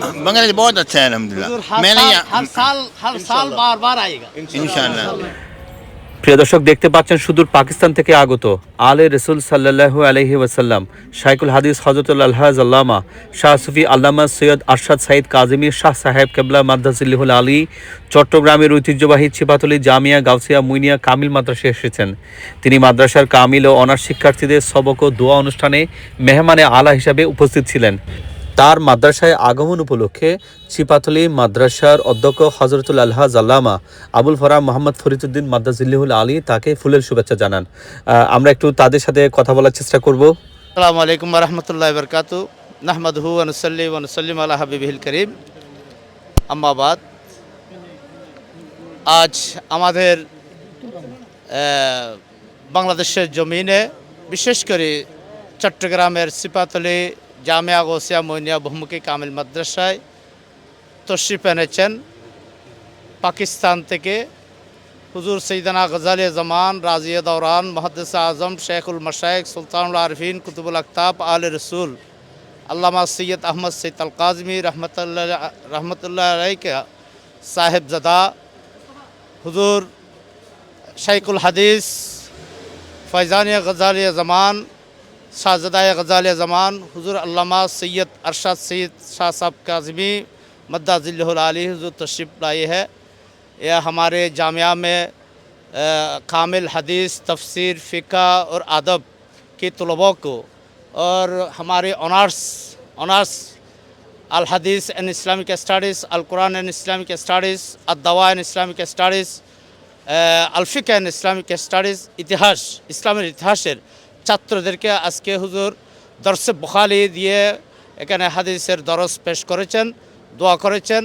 बांग्लादेश बहुत अच्छा है मैंने हर साल हर साल बार बार आएगा इंशाल्लाह প্রিয় দর্শক দেখতে পাচ্ছেন সুদূর পাকিস্তান থেকে আগত আলে রসুল সাল্লাহ আলহি ওয়াসাল্লাম শাইকুল হাদিস হজরতুল আলহাজ আল্লামা শাহ সুফি আল্লামা সৈয়দ আরশাদ সাইদ কাজিমি শাহ সাহেব কেবলা মাদ্রাসিল্লিহুল আলী চট্টগ্রামের ঐতিহ্যবাহী ছিপাতলি জামিয়া গাউসিয়া মুইনিয়া কামিল মাদ্রাসে এসেছেন তিনি মাদ্রাসার কামিল ও অনার্স শিক্ষার্থীদের সবক ও দোয়া অনুষ্ঠানে মেহমানে আলা হিসাবে উপস্থিত ছিলেন তার মাদ্রাসায় আগমন উপলক্ষে ছিপাতলি মাদ্রাসার অধ্যক্ষ হজরতুল আল্লাহ জাল্লামা আবুল ফরা মোহাম্মদ ফরিদুদ্দিন মাদ্রাজিল্লিহুল আলী তাকে ফুলের শুভেচ্ছা জানান আমরা একটু তাদের সাথে কথা বলার চেষ্টা করব আসসালামু আলাইকুম রহমতুল্লাহ বরকাতু নাহমাদহু আনুসাল্লি আনুসাল্লিম আল্লাহ হাবিবিল করিম আম্মাবাদ আজ আমাদের বাংলাদেশের জমিনে বিশেষ করে চট্টগ্রামের সিপাতলি جامعہ غوثیہ مونیہ بہمکی کامل مدرسہ تشریف نچن پاکستان تک حضور سیدنا غزال زمان راضی دوران محدث اعظم شیخ المشایق سلطان العارفین کتب الاکتاب آل رسول علامہ سید احمد سید القاظمی رحمۃ رحمۃ اللہ علیہ کے صاحب زدہ حضور شیخ الحدیث فیضانیہ غزالیہ زمان شاہزدہ غزال زمان حضور علامہ سید ارشد سید شاہ صاحب کا مدہ ذلہ العلی حضور تشریف لائی ہے یہ ہمارے جامعہ میں کامل حدیث تفسیر فقہ اور ادب کی طلباء کو اور ہمارے آنرس آنرس الحدیث این اسلامک اسٹڈیز القرآن اسلامک اسٹاڈیز ادواین اسلامک اسٹڈیز الفقہ عین اسلامک اسٹڈیز اتہاس اسلامی اتہاسر ছাত্রদেরকে আজকে হুজুর দর্শে বখালি দিয়ে এখানে হাদিসের দরস পেশ করেছেন দোয়া করেছেন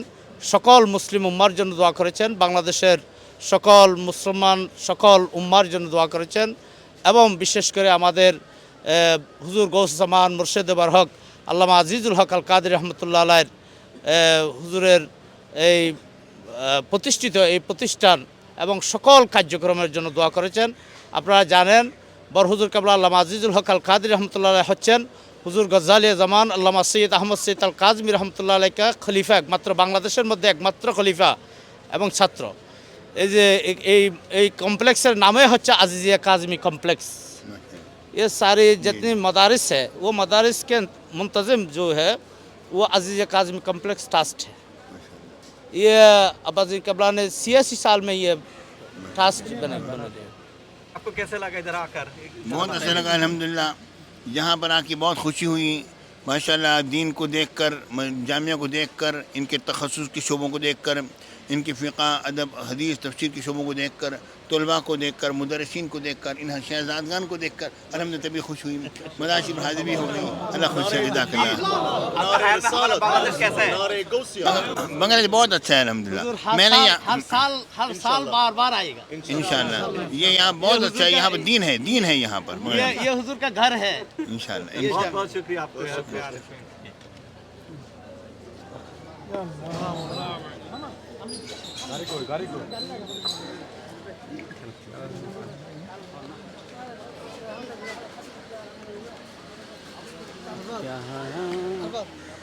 সকল মুসলিম উম্মার জন্য দোয়া করেছেন বাংলাদেশের সকল মুসলমান সকল উম্মার জন্য দোয়া করেছেন এবং বিশেষ করে আমাদের হুজুর গৌসামান এবার হক আল্লামা আজিজুল হক আল কাদের রহমতুল্লাহ আলের হুজুরের এই প্রতিষ্ঠিত এই প্রতিষ্ঠান এবং সকল কার্যক্রমের জন্য দোয়া করেছেন আপনারা জানেন بر حضور قبل اللہ عزیز الحق القادی رحمۃ اللہ علیہ حچن حضور غزالیہ زمان علامہ سید احمد سید القاظمی رحمۃ اللہ علیہ کا خلیفہ ایک مطر بنگلہ دیشر مدھیے ایک مطر خلیفہ ایون چھاتر کمپلیکسر نام ہے عزیز کاظمی کمپلیکس یہ ساری جتنی مدارس ہے وہ مدارس کے منتظم جو ہے وہ عزیز کاظمی کمپلیکس ٹاسٹ ہے یہ اب عزیز جی قبلہ نے سیاسی سال میں یہ ٹاسٹ بنا دیا کو کیسے لگا ادھر آ کر بہت اچھا لگا الحمدللہ یہاں پر آ کے بہت خوشی ہوئی ماشاءاللہ اللہ دین کو دیکھ کر جامعہ کو دیکھ کر ان کے تخصص کے شعبوں کو دیکھ کر ان کی فقہ ادب حدیث تفسیر کی شعبوں کو دیکھ کر طلباء کو دیکھ کر مدرسین کو دیکھ کر ان شہزادگان کو دیکھ کر الحمد للہ طبی خوش ہوئی حاضر بھی ہو گئی اللہ خوش ادا دیش بہت اچھا ہے الحمد للہ میں یہاں بہت اچھا ہے یہاں پر دین ہے دین ہے یہاں پر یہ حضور کا گھر ہے ان شاء اللہ गाड़ी को गाड़ी को क्या